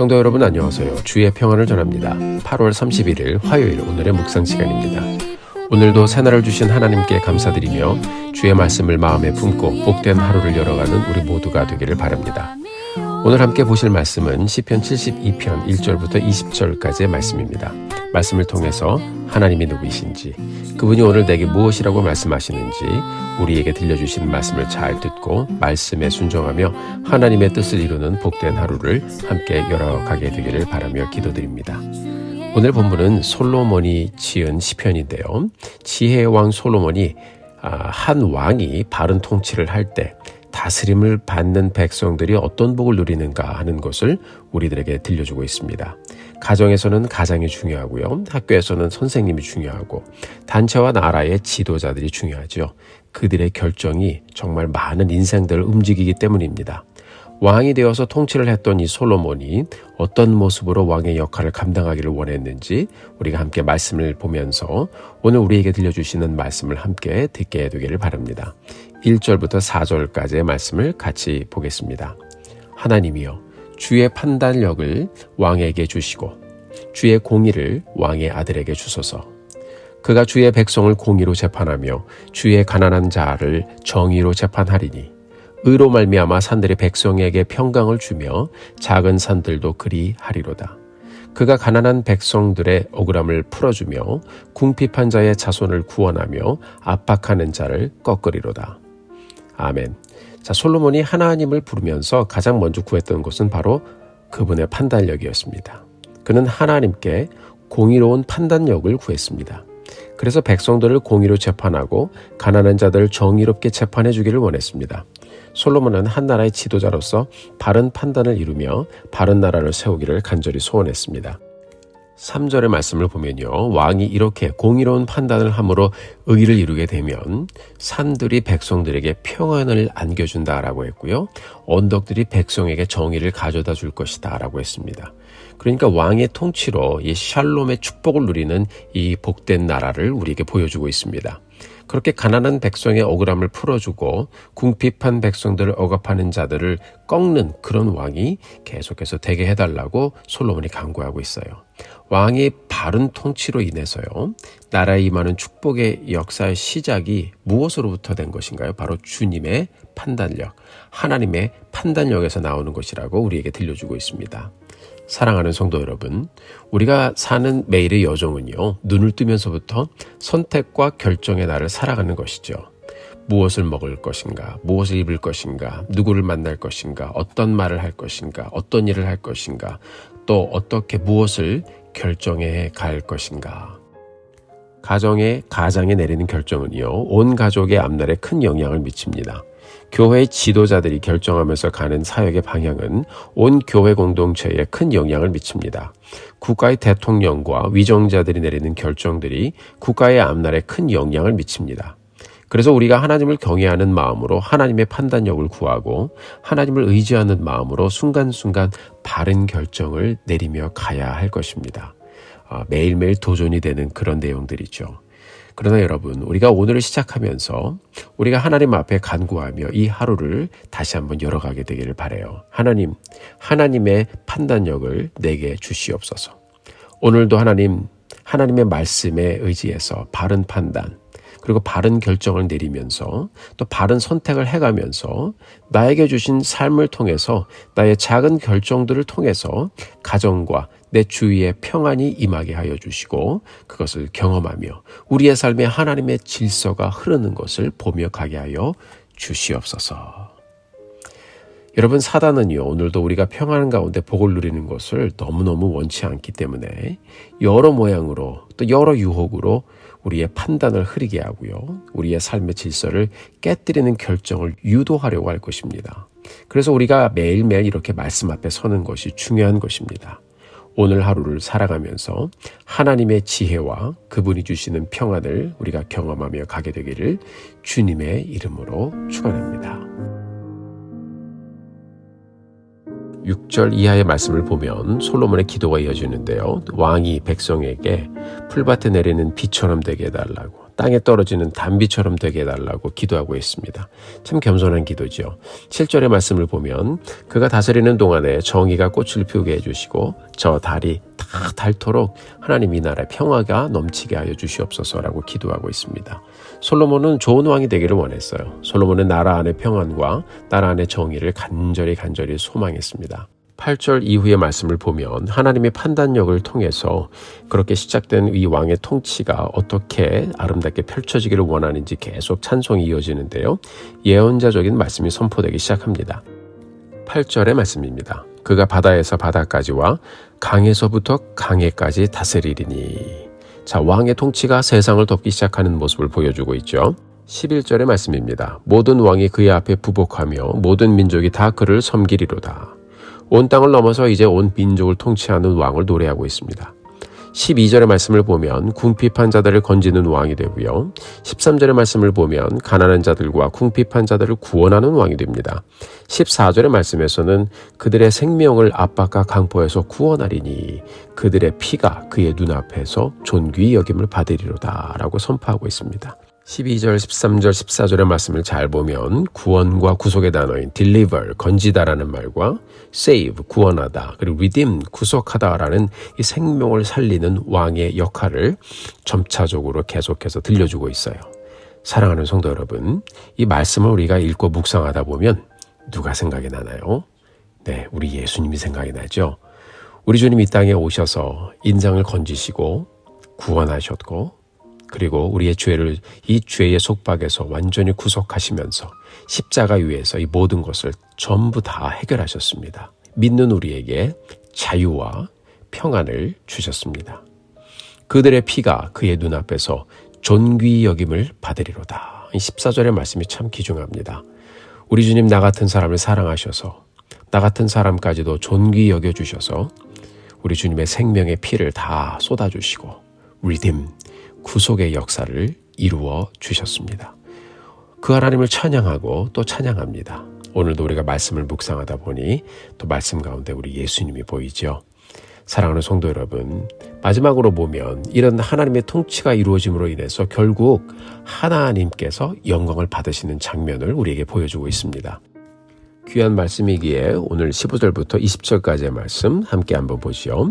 성도 여러분 안녕하세요. 주의 평안을 전합니다. 8월 31일 화요일 오늘의 묵상 시간입니다. 오늘도 새날을 주신 하나님께 감사드리며 주의 말씀을 마음에 품고 복된 하루를 열어가는 우리 모두가 되기를 바랍니다. 오늘 함께 보실 말씀은 시편 72편 1절부터 20절까지의 말씀입니다. 말씀을 통해서 하나님이 누구이신지, 그분이 오늘 내게 무엇이라고 말씀하시는지 우리에게 들려주신 말씀을 잘 듣고 말씀에 순종하며 하나님의 뜻을 이루는 복된 하루를 함께 열어가게 되기를 바라며 기도드립니다. 오늘 본문은 솔로몬이 지은 시편인데요. 지혜의 왕 솔로몬이 아, 한 왕이 바른 통치를 할 때 다스림을 받는 백성들이 어떤 복을 누리는가 하는 것을 우리들에게 들려주고 있습니다. 가정에서는 가장이 중요하고요. 학교에서는 선생님이 중요하고 단체와 나라의 지도자들이 중요하죠. 그들의 결정이 정말 많은 인생들을 움직이기 때문입니다. 왕이 되어서 통치를 했던 이 솔로몬이 어떤 모습으로 왕의 역할을 감당하기를 원했는지 우리가 함께 말씀을 보면서 오늘 우리에게 들려주시는 말씀을 함께 듣게 되기를 바랍니다. 1절부터 4절까지의 말씀을 같이 보겠습니다. 하나님이여 주의 판단력을 왕에게 주시고 주의 공의를 왕의 아들에게 주소서. 그가 주의 백성을 공의로 재판하며 주의 가난한 자를 정의로 재판하리니 의로 말미암아 산들이 백성에게 평강을 주며 작은 산들도 그리 하리로다. 그가 가난한 백성들의 억울함을 풀어주며 궁핍한 자의 자손을 구원하며 압박하는 자를 꺾으리로다. 아멘. 자, 솔로몬이 하나님을 부르면서 가장 먼저 구했던 것은 바로 그분의 판단력이었습니다. 그는 하나님께 공의로운 판단력을 구했습니다. 그래서 백성들을 공의로 재판하고 가난한 자들을 정의롭게 재판해 주기를 원했습니다. 솔로몬은 한 나라의 지도자로서 바른 판단을 이루며 바른 나라를 세우기를 간절히 소원했습니다. 3절의 말씀을 보면요. 왕이 이렇게 공의로운 판단을 함으로 의를 이루게 되면 산들이 백성들에게 평안을 안겨준다라고 했고요. 언덕들이 백성에게 정의를 가져다 줄 것이다 라고 했습니다. 그러니까 왕의 통치로 이 샬롬의 축복을 누리는 이 복된 나라를 우리에게 보여주고 있습니다. 그렇게 가난한 백성의 억울함을 풀어주고 궁핍한 백성들을 억압하는 자들을 꺾는 그런 왕이 계속해서 되게 해달라고 솔로몬이 강구하고 있어요. 왕의 바른 통치로 인해서요, 나라에 임하는 축복의 역사의 시작이 무엇으로부터 된 것인가요? 바로 주님의 판단력, 하나님의 판단력에서 나오는 것이라고 우리에게 들려주고 있습니다. 사랑하는 성도 여러분, 우리가 사는 매일의 여정은요, 눈을 뜨면서부터 선택과 결정의 날을 살아가는 것이죠. 무엇을 먹을 것인가, 무엇을 입을 것인가, 누구를 만날 것인가, 어떤 말을 할 것인가, 어떤 일을 할 것인가, 또 어떻게 무엇을 결정해 갈 것인가. 가정의 가장에 내리는 결정은요, 온 가족의 앞날에 큰 영향을 미칩니다. 교회 지도자들이 결정하면서 가는 사역의 방향은 온 교회 공동체에 큰 영향을 미칩니다. 국가의 대통령과 위정자들이 내리는 결정들이 국가의 앞날에 큰 영향을 미칩니다. 그래서 우리가 하나님을 경외하는 마음으로 하나님의 판단력을 구하고 하나님을 의지하는 마음으로 순간순간 바른 결정을 내리며 가야 할 것입니다. 아, 매일매일 도전이 되는 그런 내용들이죠. 그러나 여러분, 우리가 오늘을 시작하면서 우리가 하나님 앞에 간구하며 이 하루를 다시 한번 열어가게 되기를 바래요. 하나님, 하나님의 판단력을 내게 주시옵소서. 오늘도 하나님, 하나님의 말씀에 의지해서 바른 판단, 그리고 바른 결정을 내리면서 또 바른 선택을 해가면서 나에게 주신 삶을 통해서 나의 작은 결정들을 통해서 가정과 내 주위에 평안이 임하게 하여 주시고 그것을 경험하며 우리의 삶에 하나님의 질서가 흐르는 것을 보며 가게 하여 주시옵소서. 여러분 사단은요 오늘도 우리가 평안 가운데 복을 누리는 것을 너무너무 원치 않기 때문에 여러 모양으로 또 여러 유혹으로 우리의 판단을 흐리게 하고요 우리의 삶의 질서를 깨뜨리는 결정을 유도하려고 할 것입니다. 그래서 우리가 매일매일 이렇게 말씀 앞에 서는 것이 중요한 것입니다. 오늘 하루를 살아가면서 하나님의 지혜와 그분이 주시는 평안을 우리가 경험하며 가게 되기를 주님의 이름으로 축원합니다. 6절 이하의 말씀을 보면 솔로몬의 기도가 이어지는데요. 왕이 백성에게 풀밭에 내리는 비처럼 되게 해달라고 땅에 떨어지는 단비처럼 되게 해달라고 기도하고 있습니다. 참 겸손한 기도죠. 7절의 말씀을 보면 그가 다스리는 동안에 정의가 꽃을 피우게 해주시고 저 달이 다 닳도록 하나님 이 나라의 평화가 넘치게 하여 주시옵소서라고 기도하고 있습니다. 솔로몬은 좋은 왕이 되기를 원했어요. 솔로몬은 나라 안의 평안과 나라 안의 정의를 간절히 간절히 소망했습니다. 8절 이후의 말씀을 보면 하나님의 판단력을 통해서 그렇게 시작된 이 왕의 통치가 어떻게 아름답게 펼쳐지기를 원하는지 계속 찬송이 이어지는데요. 예언자적인 말씀이 선포되기 시작합니다. 8절의 말씀입니다. 그가 바다에서 바다까지와 강에서부터 강에까지 다스리리니. 자, 왕의 통치가 세상을 덮기 시작하는 모습을 보여주고 있죠. 11절의 말씀입니다. 모든 왕이 그의 앞에 부복하며 모든 민족이 다 그를 섬기리로다. 온 땅을 넘어서 이제 온 민족을 통치하는 왕을 노래하고 있습니다. 12절의 말씀을 보면 궁핍한 자들을 건지는 왕이 되고요. 13절의 말씀을 보면 가난한 자들과 궁핍한 자들을 구원하는 왕이 됩니다. 14절의 말씀에서는 그들의 생명을 압박과 강포에서 구원하리니 그들의 피가 그의 눈앞에서 존귀 여김을 받으리로다 라고 선포하고 있습니다. 12절, 13절, 14절의 말씀을 잘 보면 구원과 구속의 단어인 deliver, 건지다라는 말과 save, 구원하다, 그리고 redeem, 구속하다라는 이 생명을 살리는 왕의 역할을 점차적으로 계속해서 들려주고 있어요. 사랑하는 성도 여러분, 이 말씀을 우리가 읽고 묵상하다 보면 누가 생각이 나나요? 네, 우리 예수님이 생각이 나죠. 우리 주님 이 땅에 오셔서 인장을 건지시고 구원하셨고 그리고 우리의 죄를 이 죄의 속박에서 완전히 구속하시면서 십자가 위에서 이 모든 것을 전부 다 해결하셨습니다. 믿는 우리에게 자유와 평안을 주셨습니다. 그들의 피가 그의 눈앞에서 존귀 여김을 받으리로다. 14절의 말씀이 참 귀중합니다. 우리 주님 나 같은 사람을 사랑하셔서 나 같은 사람까지도 존귀 여겨 주셔서 우리 주님의 생명의 피를 다 쏟아 주시고 리딤 구속의 역사를 이루어 주셨습니다. 그 하나님을 찬양하고 또 찬양합니다. 오늘도 우리가 말씀을 묵상하다 보니 또 말씀 가운데 우리 예수님이 보이죠. 사랑하는 성도 여러분, 마지막으로 보면 이런 하나님의 통치가 이루어짐으로 인해서 결국 하나님께서 영광을 받으시는 장면을 우리에게 보여주고 있습니다. 귀한 말씀이기에 오늘 15절부터 20절까지의 말씀 함께 한번 보시오.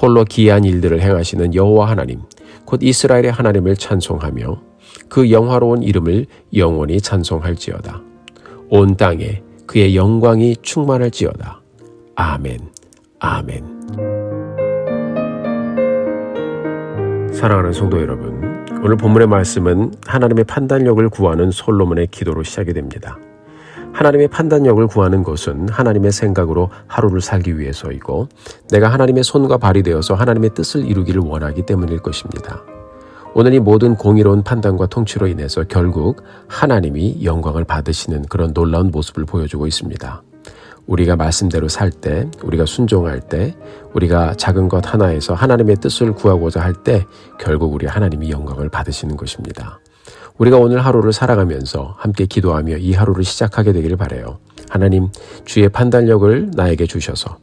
홀로 기이한 일들을 행하시는 여호와 하나님, 곧 이스라엘의 하나님을 찬송하며 그 영화로운 이름을 영원히 찬송할지어다. 온 땅에 그의 영광이 충만할지어다. 아멘. 아멘. 사랑하는 성도 여러분, 오늘 본문의 말씀은 하나님의 판단력을 구하는 솔로몬의 기도로 시작이 됩니다. 하나님의 판단력을 구하는 것은 하나님의 생각으로 하루를 살기 위해서이고 내가 하나님의 손과 발이 되어서 하나님의 뜻을 이루기를 원하기 때문일 것입니다. 오늘 이 모든 공의로운 판단과 통치로 인해서 결국 하나님이 영광을 받으시는 그런 놀라운 모습을 보여주고 있습니다. 우리가 말씀대로 살 때, 우리가 순종할 때, 우리가 작은 것 하나에서 하나님의 뜻을 구하고자 할 때 결국 우리 하나님이 영광을 받으시는 것입니다. 우리가 오늘 하루를 살아가면서 함께 기도하며 이 하루를 시작하게 되기를 바래요. 하나님, 주의 판단력을 나에게 주셔서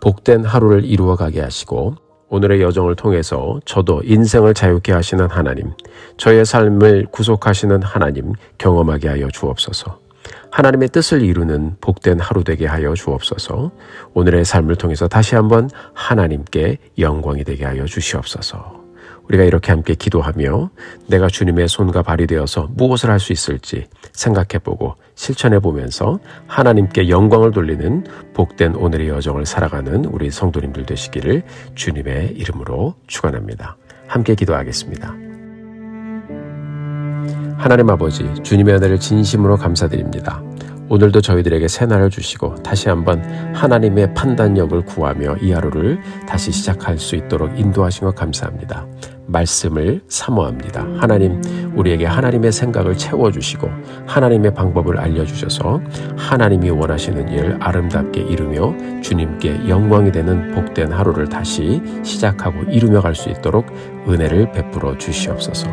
복된 하루를 이루어 가게 하시고 오늘의 여정을 통해서 저도 인생을 자유케 하시는 하나님, 저의 삶을 구속하시는 하나님 경험하게 하여 주옵소서. 하나님의 뜻을 이루는 복된 하루 되게 하여 주옵소서. 오늘의 삶을 통해서 다시 한번 하나님께 영광이 되게 하여 주시옵소서. 우리가 이렇게 함께 기도하며 내가 주님의 손과 발이 되어서 무엇을 할 수 있을지 생각해 보고 실천해 보면서 하나님께 영광을 돌리는 복된 오늘의 여정을 살아가는 우리 성도님들 되시기를 주님의 이름으로 축원합니다. 함께 기도하겠습니다. 하나님 아버지, 주님의 은혜를 진심으로 감사드립니다. 오늘도 저희들에게 새날을 주시고 다시 한번 하나님의 판단력을 구하며 이 하루를 다시 시작할 수 있도록 인도하신 것 감사합니다. 말씀을 사모합니다. 하나님, 우리에게 하나님의 생각을 채워주시고 하나님의 방법을 알려주셔서 하나님이 원하시는 일 아름답게 이루며 주님께 영광이 되는 복된 하루를 다시 시작하고 이루며 갈 수 있도록 은혜를 베풀어 주시옵소서.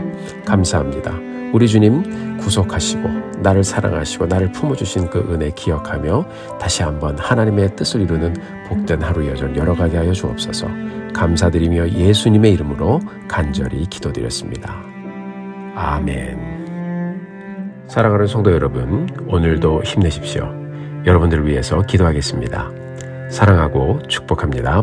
감사합니다. 우리 주님 구속하시고 나를 사랑하시고 나를 품어주신 그 은혜 기억하며 다시 한번 하나님의 뜻을 이루는 복된 하루 여정 열어가게 하여 주옵소서 감사드리며 예수님의 이름으로 간절히 기도드렸습니다. 아멘. 사랑하는 성도 여러분, 오늘도 힘내십시오. 여러분들을 위해서 기도하겠습니다. 사랑하고 축복합니다.